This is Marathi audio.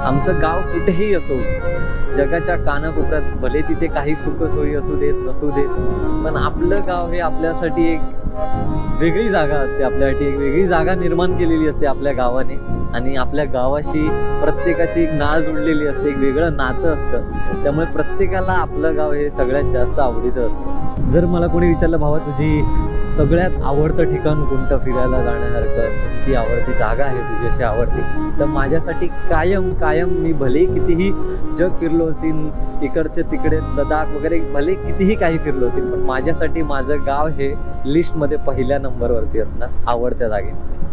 आमचं गाव कुठेही असो जगाच्या कानाकोपऱ्यात भले तिथे काही सुखसोयी असू देत नसू देत पण आपलं गाव हे आपल्यासाठी एक वेगळी जागा असते. आपल्यासाठी एक वेगळी जागा निर्माण केलेली असते आपल्या गावाने. आणि आपल्या गावाशी प्रत्येकाची एक नाळ जुडलेली असते एक वेगळं नातं असतं. त्यामुळे प्रत्येकाला आपलं गाव हे सगळ्यात जास्त आवडीचं असतं. जर मला कोणी विचारलं भावा तुझी सगळ्यात आवडतं ठिकाण कोणतं फिरायला जाण्यासारखं? कोणती आवडती जागा आहे तुझी अशी आवडती. तर माझ्यासाठी कायम कायम मी भले कितीही जग फिरलो असेल इकडचे तिकडे लडाख वगैरे भले कितीही काही फिरलो असेल पण माझ्यासाठी माझं गाव हे लिस्टमध्ये पहिल्या नंबरवरती असणार आवडत्या जागेमध्ये.